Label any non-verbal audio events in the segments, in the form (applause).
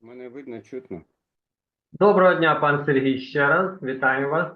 Мене видно, чутно. Доброго дня, пан Сергій, ще раз. Вітаю вас.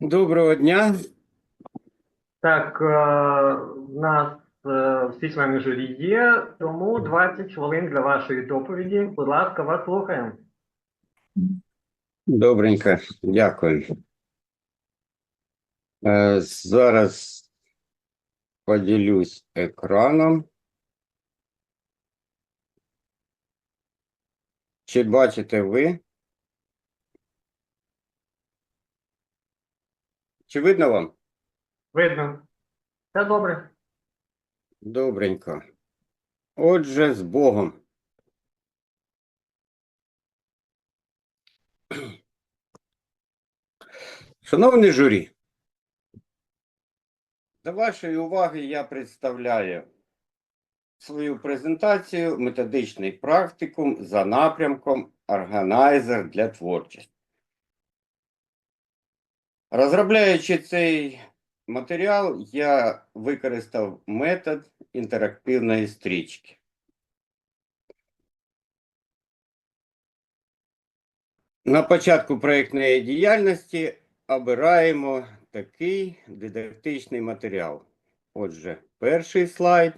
Доброго дня. Так, е, в нас всі члени журі є, тому 20 хвилин для вашої доповіді. Будь ласка, вас слухаємо. Добренько, дякую. Е, Зараз поділюсь екраном. Чи бачите ви? Чи видно вам? Видно. Все добре. Добренько. Отже, з Богом. Шановні журі, до вашої уваги я представляю свою презентацію методичний практикум за напрямком Органайзер для творчості. Розробляючи цей матеріал, я використав метод інтерактивної стрічки. На початку проєктної діяльності обираємо такий дидактичний матеріал. Отже, перший слайд,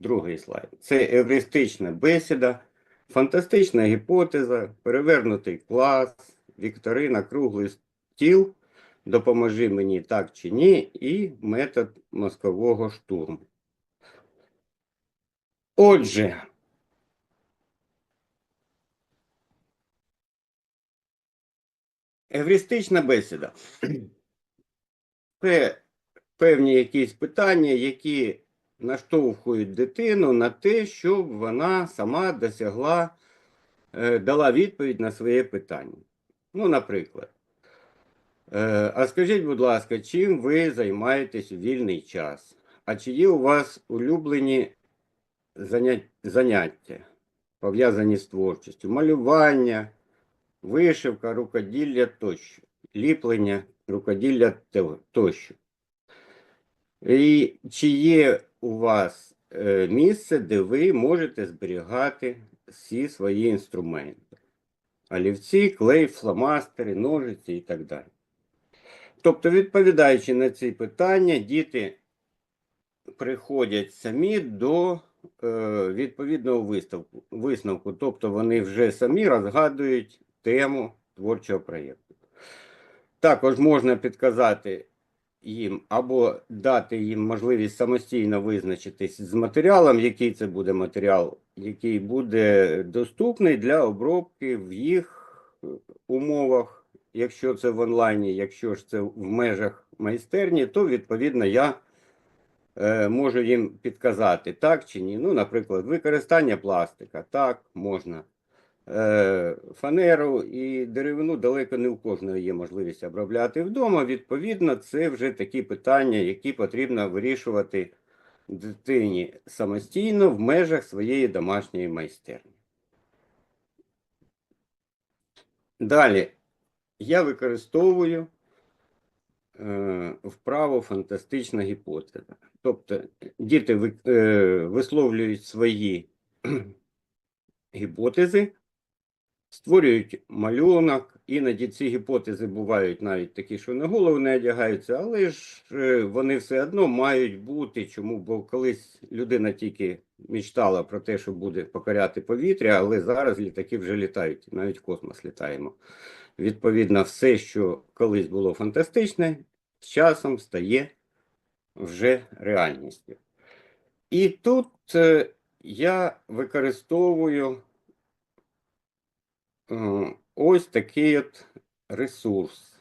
другий слайд. Це евристична бесіда, фантастична гіпотеза, перевернутий клас, вікторина, круглий стіл, допоможи мені так чи ні, і метод мозкового штурму. Отже, евристична бесіда. Це певні якісь питання, які наштовхують дитину на те, щоб вона сама досягла, е, дала відповідь на своє питання. Ну, наприклад, е, а скажіть, будь ласка, чим ви займаєтесь у вільний час? А чи є у вас улюблені заняття, пов'язані з творчістю? Малювання, вишивка, рукоділля тощо, ліплення, рукоділля тощо. І чи є у вас е, місце, де ви можете зберігати всі свої інструменти? Олівці, клей, фломастери, ножиці і так далі. Тобто, відповідаючи на ці питання, діти приходять самі до е, відповідного виставку, висновку. Тобто вони вже самі розгадують тему творчого проєкту. Також можна підказати їм або дати їм можливість самостійно визначитись з матеріалом, який це буде матеріал, який буде доступний для обробки в їх е, умовах. Якщо це в онлайні, якщо ж це в межах майстерні, то відповідно я е, можу їм підказати так чи ні. Ну, наприклад, використання пластика, так, можна. Е, Фанеру і деревину далеко не у кожного є можливість обробляти вдома. Відповідно, це вже такі питання, які потрібно вирішувати дитині самостійно в межах своєї домашньої майстерні. Далі я використовую е, вправо фантастична гіпотеза. Тобто діти е, висловлюють свої гіпотези, створюють малюнок. Іноді ці гіпотези бувають навіть такі, що на голову не одягаються, але ж е, вони все одно мають бути. Чому? Бо колись людина тільки мечтала про те, що буде покоряти повітря, але зараз літаки вже літають, навіть в космос літаємо. Відповідно, все, що колись було фантастичне, з часом стає вже реальністю. І тут е, я використовую ось такий от ресурс.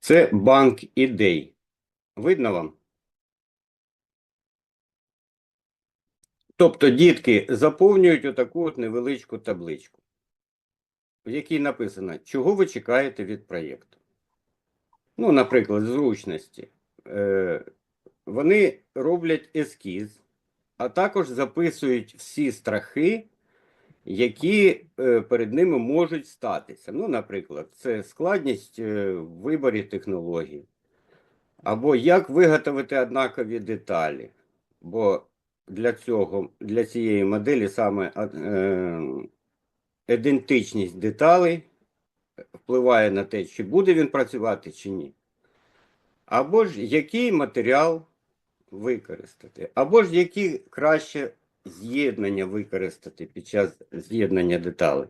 Це банк ідей. Видно вам? Тобто дітки заповнюють отаку от невеличку табличку, в якій написано, чого ви чекаєте від проєкту. Ну, наприклад, зручності. Е, вони роблять ескіз, а також записують всі страхи, які е, перед ними можуть статися. Ну, наприклад, це складність е, в виборі технологій, або як виготовити однакові деталі. Бо для цього, для цієї моделі саме е, ідентичність деталей впливає на те, чи буде він працювати, чи ні. Або ж який матеріал використати, або ж які краще з'єднання використати під час з'єднання деталей.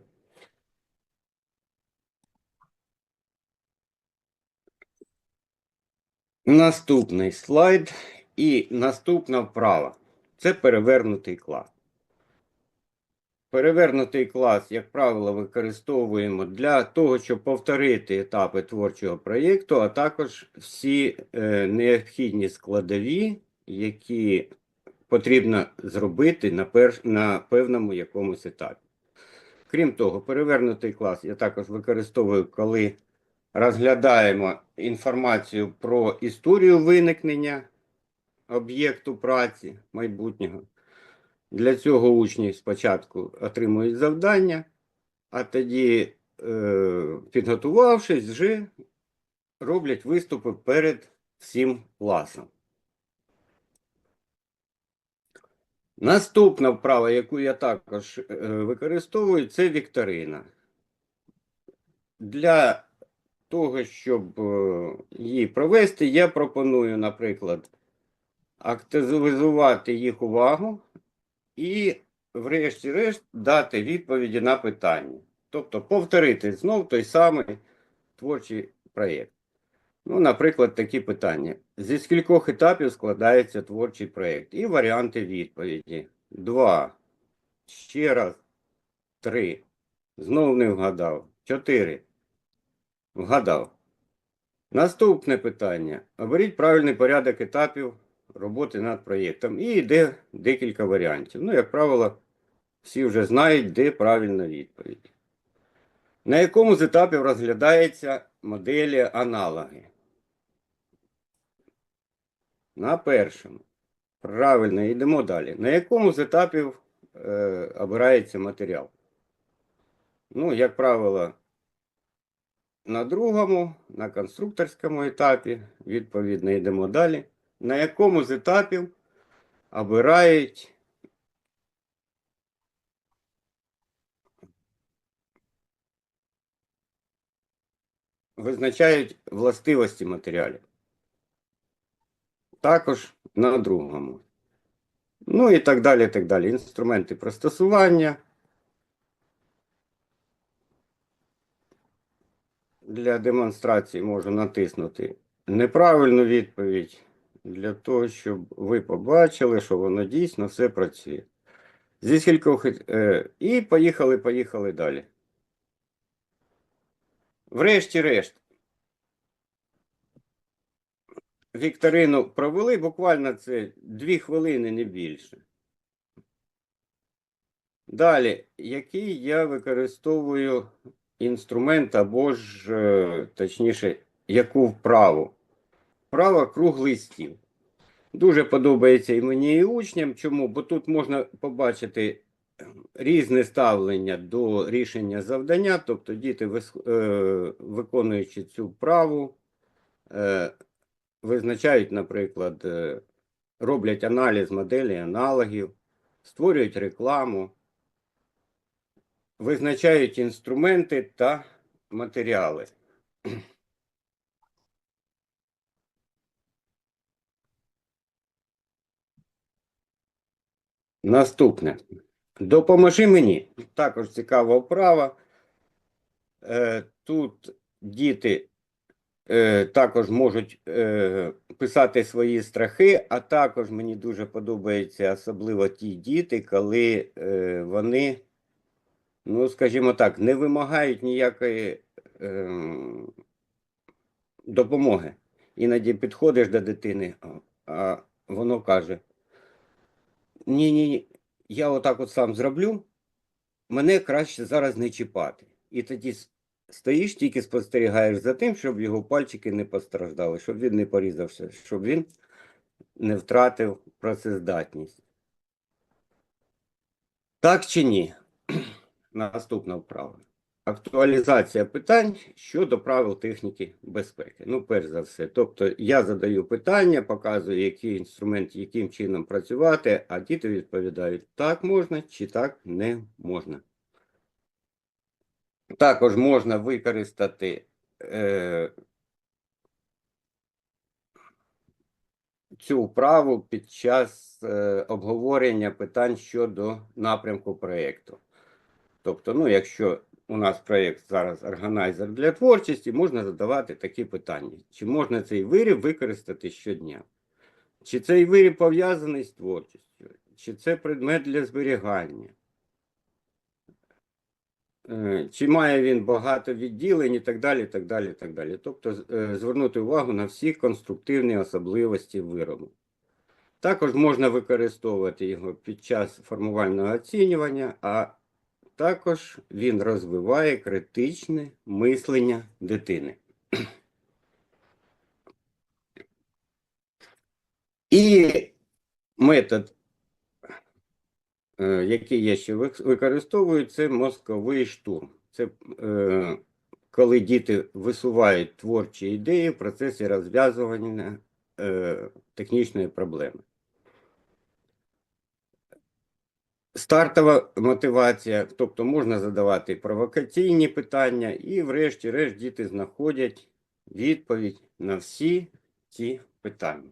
Наступний слайд і наступна вправа. Це перевернутий клас. Перевернутий клас, як правило, використовуємо для того, щоб повторити етапи творчого проєкту, а також всі е, необхідні складові, які потрібно зробити на, перш, на певному якомусь етапі. Крім того, перевернутий клас я також використовую, коли розглядаємо інформацію про історію виникнення об'єкту праці майбутнього. Для цього учні спочатку отримують завдання, а тоді, е, підготувавшись, вже роблять виступи перед всім класом. Наступна вправа, яку я також е, використовую, це вікторина. Для того, щоб е, її провести, я пропоную, наприклад, активізувати їх увагу і, врешті-решт, дати відповіді на питання. Тобто повторити знов той самий творчий проєкт. Ну, наприклад, такі питання. Зі скількох етапів складається творчий проєкт? І варіанти відповіді. Два. Ще раз. Три. Знов не вгадав. Чотири. Вгадав. Наступне питання. Оберіть правильний порядок етапів роботи над проєктом. І йде декілька варіантів. Ну, як правило, всі вже знають, де правильна відповідь. На якому з етапів розглядається моделі аналоги? На першому. Правильно, йдемо далі. На якому з етапів е, обирається матеріал? Ну, як правило, на другому, на конструкторському етапі, відповідно, йдемо далі. На якому з етапів обирають визначають властивості матеріалів. Також на другому. Ну і так далі, так далі. Інструменти пристосування. Для демонстрації можу натиснути неправильну відповідь для того, щоб ви побачили, що воно дійсно все працює. Зі скількох е, і поїхали, поїхали далі. Врешті-решт. Вікторину провели буквально це дві хвилини, не більше. Далі, який я використовую інструмент або ж, е, точніше, яку вправу? Вправа круглий стіл. Дуже подобається і мені, і учням. Чому? Бо тут можна побачити різне ставлення до рішення завдання, тобто діти, е, виконуючи цю вправу, е, визначають, наприклад, е, роблять аналіз моделі аналогів, створюють рекламу, визначають інструменти та матеріали. Наступне. Допоможи мені. Також цікава вправа. Е, Тут діти е, також можуть е, писати свої страхи, а також мені дуже подобаються особливо ті діти, коли е, вони, ну, скажімо так, не вимагають ніякої е, допомоги. Іноді підходиш до дитини, а- воно каже: ні, ні, я отак от сам зроблю, мене краще зараз не чіпати. І тоді стоїш, тільки спостерігаєш за тим, щоб його пальчики не постраждали, щоб він не порізався, щоб він не втратив працездатність. Так чи ні? (clears throat) Наступна вправа. актуалізація питань щодо правил техніки безпеки. Ну, перш за все. Тобто я задаю питання, показую, який інструмент, яким чином працювати, а діти відповідають, так можна чи так не можна. Також можна використати е, цю вправу під час е, обговорення питань щодо напрямку проєкту. Тобто, ну, якщо у нас проєкт зараз органайзер для творчості, можна задавати такі питання. Чи можна цей виріб використати щодня? Чи цей виріб пов'язаний з творчістю? Чи це предмет для зберігання? Е, Чи має він багато відділень і так далі, і так далі, і так далі. Тобто е, звернути увагу на всі конструктивні особливості виробу. Також можна використовувати його під час формувального оцінювання, а також він розвиває критичне мислення дитини. І метод, е, який я ще використовую, це мозковий штурм. Це е, коли діти висувають творчі ідеї в процесі розв'язування е, технічної проблеми. Стартова мотивація, тобто можна задавати провокаційні питання, і, врешті-решт, діти знаходять відповідь на всі ці питання.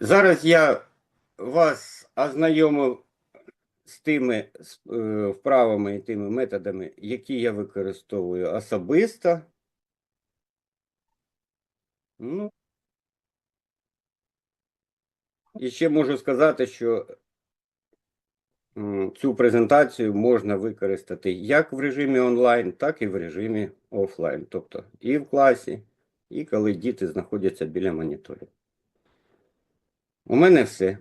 Зараз я вас ознайомив з тими е, вправами і тими методами, які я використовую особисто. Ну, і ще можу сказати, що цю презентацію можна використати як в режимі онлайн, так і в режимі офлайн. Тобто і в класі, і коли діти знаходяться біля моніторів. У мене все.